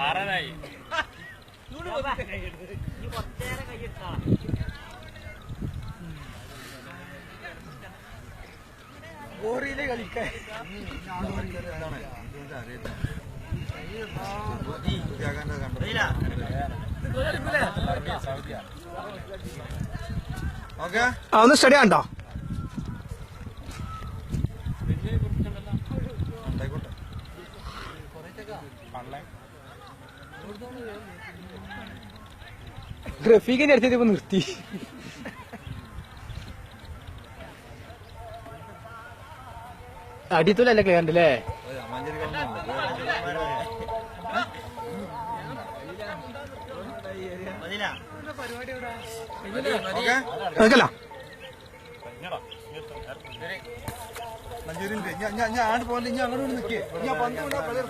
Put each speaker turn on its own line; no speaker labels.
ആറാനായി
ഗോറിയിലെ കളിക്കാൻ.
ഓക്കെ.
ആ ഒന്ന് സ്റ്റഡി ആണ്ടോ റഫീഖിന്റെ അടുത്ത് ഇപ്പൊ നിർത്തി. അടിത്തൂലല്ലേ ക്ലിയർ ഉണ്ട് അല്ലേ
അമ്മാഞ്ചേരി കളഞ്ഞു ഓക്കെ
നോക്കല്ല
മഞ്ചേരി ഞാൻ പോലെ ഇനി അങ്ങോട്ട് നിൽക്കേ ഞാൻ പന്ത്